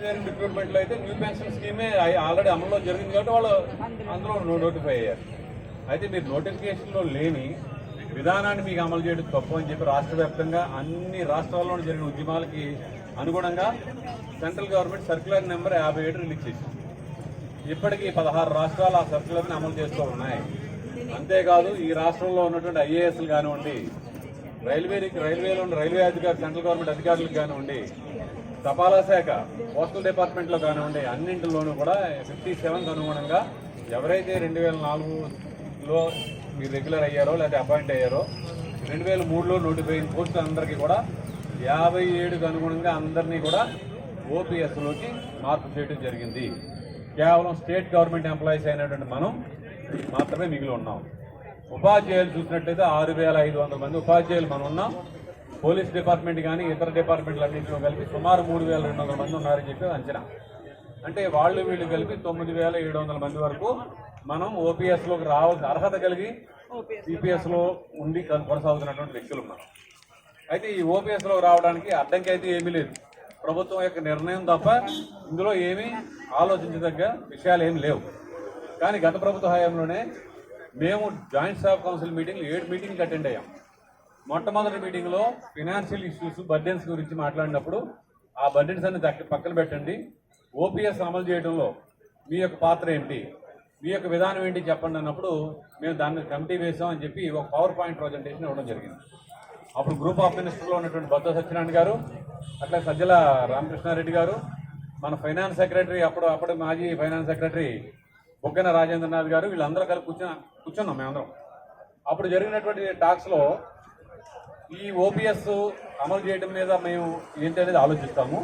Engineering రిక్రూట్మెంట్లో అయితే new pension స్కీమే already అమల్లో జరిగింది కాబట్టి వాళ్ళు అందులో నోటిఫై అయ్యారు. అయితే మీరు నోటిఫికేషన్లో లేని విధానాన్ని మీకు అమలు చేయడం తప్పు అని చెప్పి రాష్ట్ర వ్యాప్తంగా అన్ని రాష్ట్రాల్లో జరిగిన ఉద్యమాలకి అనుగుణంగా సెంట్రల్ గవర్నమెంట్ సర్క్యులర్ నెంబర్ యాభై ఏడు రిలీజ్ చేసింది. ఇప్పటికీ పదహారు రాష్ట్రాలు ఆ సర్క్యులర్ని అమలు చేస్తూ ఉన్నాయి. అంతేకాదు ఈ రాష్ట్రంలో ఉన్నటువంటి ఐఏఎస్లు కానివ్వండి రైల్వే రైల్వేలో ఉన్న రైల్వే అధికారులు సెంట్రల్ గవర్నమెంట్ అధికారులకు కానివ్వండి తపాలా శాఖ పోస్టల్ డిపార్ట్మెంట్లో కానివ్వండి అన్నింటిలోనూ కూడా ఫిఫ్టీ సెవెన్కి అనుగుణంగా ఎవరైతే రెండు వేల నాలుగులో మీరు రెగ్యులర్ అయ్యారో లేకపోతే అపాయింట్ అయ్యారో రెండు వేల మూడులో నోటిఫై అయిన పోస్టులు అందరికీ కూడా యాభై ఏడుకు అనుగుణంగా అందరినీ కూడా ఓపీఎస్లోకి మార్పు చేయడం జరిగింది. కేవలం స్టేట్ గవర్నమెంట్ ఎంప్లాయీస్ అయినటువంటి మనం మాత్రమే మిగిలి ఉన్నాం. ఉపాధ్యాయులు చూసినట్లయితే ఆరు వేల ఐదు వందల మంది ఉపాధ్యాయులు మనం ఉన్నాం. పోలీస్ డిపార్ట్మెంట్ కానీ ఇతర డిపార్ట్మెంట్లు అన్నింటిలో కలిపి సుమారు మూడు వేల రెండు వందల మంది ఉన్నారని చెప్పి అంచనా. అంటే వాళ్ళు వీళ్ళు కలిపి తొమ్మిది వేల ఏడు వందల మంది వరకు మనం ఓపీఎస్లోకి రావాల్సిన అర్హత కలిగి సిపిఎస్లో ఉండి కొనసాగుతున్నటువంటి వ్యక్తులు ఉన్నారు అయితే ఈ ఓపీఎస్లో రావడానికి అడ్డంకి అయితే ఏమీ లేదు. ప్రభుత్వం యొక్క నిర్ణయం తప్ప ఇందులో ఏమీ ఆలోచించదగ్గ విషయాలు ఏమి లేవు. కానీ గత ప్రభుత్వ హయాంలోనే మేము జాయింట్ స్టాఫ్ కౌన్సిల్ మీటింగ్ ఏడు మీటింగ్లు అటెండ్ అయ్యాం. మొట్టమొదటి మీటింగ్లో ఫినాన్షియల్ ఇష్యూస్ బర్డెన్స్ గురించి మాట్లాడినప్పుడు ఆ బర్డెన్స్ అన్ని దక్క పక్కన పెట్టండి. ఓపీఎస్ అమలు చేయడంలో మీ యొక్క పాత్ర ఏంటి? మీ యొక్క విధానం ఏంటి చెప్పండి అన్నప్పుడు మేము దాన్ని కమిటీ వేసాం అని చెప్పి ఒక పవర్ పాయింట్ ప్రజెంటేషన్ ఇవ్వడం జరిగింది. అప్పుడు గ్రూప్ ఆఫ్ మినిస్టర్లో ఉన్నటువంటి భద్ర సత్యనారాయణ గారు అట్లా సజ్జల రామకృష్ణారెడ్డి గారు మన ఫైనాన్స్ సెక్రటరీ అప్పుడు అప్పుడు మాజీ ఫైనాన్స్ సెక్రటరీ బొగ్గన రాజేంద్రనాథ్ గారు వీళ్ళందరూ కలిసి కూర్చున్న కూర్చున్నాం మేమందరం. అప్పుడు జరిగినటువంటి టాక్స్లో ఈ ఓపీఎస్ అమలు చేయడం మీద మేము ఏంటి అనేది ఆలోచిస్తాము.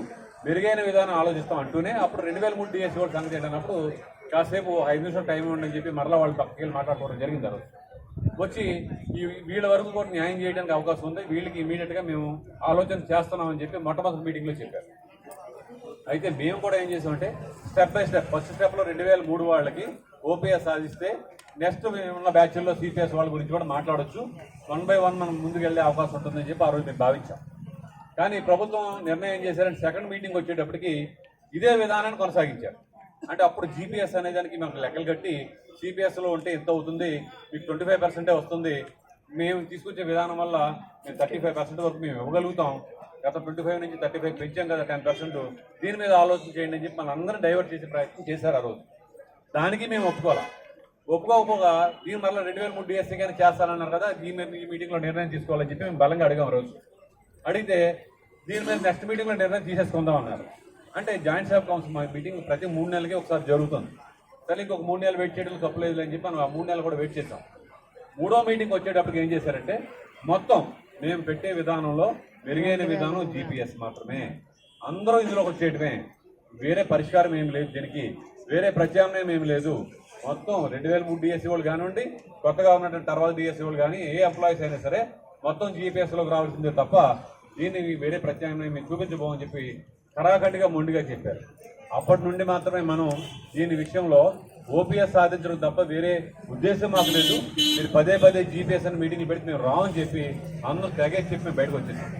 మెరుగైన విధానం ఆలోచిస్తాం అంటూనే అప్పుడు రెండు వేల మూడు డిఎస్సీ కూడా సంగతి ఏంటన్నప్పుడు కాసేపు ఐదు నిమిషాలు టైం ఉండని చెప్పి మరలా వాళ్ళు పక్కకి మాట్లాడుకోవడం జరిగింది రోజు వచ్చి ఈ వీళ్ళ వరకు కూడా న్యాయం చేయడానికి అవకాశం ఉంది. వీళ్ళకి ఇమీడియట్గా మేము ఆలోచన చేస్తున్నామని చెప్పి మొట్టమొదటి మీటింగ్లో చెప్పారు. అయితే మేము కూడా ఏం చేసామంటే స్టెప్ బై స్టెప్ ఫస్ట్ స్టెప్లో రెండు వేల మూడు వాళ్ళకి ఓపీఎస్ సాధిస్తే నెక్స్ట్ ఉన్న బ్యాచ్ల్లో సిపిఎస్ వాళ్ళ గురించి కూడా మాట్లాడొచ్చు. వన్ బై వన్ మనం ముందుకు వెళ్ళే అవకాశం ఉంటుందని చెప్పి ఆ రోజు మేము భావించాం. కానీ ప్రభుత్వం నిర్ణయం చేశారంటే సెకండ్ మీటింగ్ వచ్చేటప్పటికి ఇదే విధానాన్ని కొనసాగించారు. అంటే అప్పుడు జీపీఎస్ అనే దానికి మాకు లెక్కలు కట్టి సిపిఎస్లో ఉంటే ఎంత అవుతుంది? మీకు ట్వంటీ ఫైవ్ పర్సెంటే వస్తుంది? మేము తీసుకొచ్చే విధానం వల్ల మేము థర్టీ ఫైవ్ పర్సెంట్ వరకు మేము ఇవ్వగలుగుతాం. గత ట్వంటీ ఫైవ్ నుంచి థర్టీ ఫైవ్ పెంచాం కదా టెన్ పర్సెంట్. దీని మీద ఆలోచన చేయండి అని చెప్పి మన అందరం డైవర్ట్ చేసే ప్రయత్నం చేశారు ఆ రోజు. దానికి మేము ఒప్పుకోవాలి? ఒప్పుకోకపోగా దీని మళ్ళీ రెండు వేల మూడు డిఎస్సీ కానీ చేస్తారన్నారు కదా దీని మీద ఈ మీటింగ్లో నిర్ణయం తీసుకోవాలని చెప్పి మేము బలంగా అడిగాం రోజు. అడిగితే దీని మీద నెక్స్ట్ మీటింగ్లో నిర్ణయం తీసేసుకుందాం అన్నారు అంటే జాయింట్ స్టాఫ్ కౌన్సిల్ మా మీటింగ్ ప్రతి మూడు నెలలకి ఒకసారి జరుగుతుంది. సరే ఇంకొక మూడు నెలలు వెయిట్ చేయడం తప్పలేదు అని చెప్పి మనం ఆ మూడు నెలలు కూడా వెయిట్ చేసాం మూడో మీటింగ్ వచ్చేటప్పటికి ఏం చేశారంటే మొత్తం మేము పెట్టే విధానంలో మెరుగైన విధానం జీపీఎస్ మాత్రమే. అందరూ ఇందులోకి వచ్చేయటమే వేరే పరిష్కారం ఏం లేదు దీనికి. వేరే ప్రత్యామ్నాయం ఏం లేదు. మొత్తం రెండు వేల మూడు డిఎస్సీ వాళ్ళు కానివ్వండి కొత్తగా ఉన్నటువంటి తర్వాత డిఎస్సీ వాళ్ళు కానీ ఏ ఎంప్లాయీస్ అయినా సరే మొత్తం జీపీఎస్లోకి రావాల్సిందే తప్ప దీన్ని వేరే ప్రత్యామ్నాయం మేము చూపించబోమని చెప్పి కరాఖండిగా మొండిగా చెప్పారు. అప్పటి నుండి మాత్రమే మనం దీని విషయంలో ఓపీఎస్ సాధించడం తప్ప వేరే ఉద్దేశం మాకు లేదు. మీరు పదే పదే జీపీఎస్ అని మీటింగ్ పెడితే మేము రావని చెప్పి అందరూ తెగే చెప్పి మేము బయటకు వచ్చేసాం.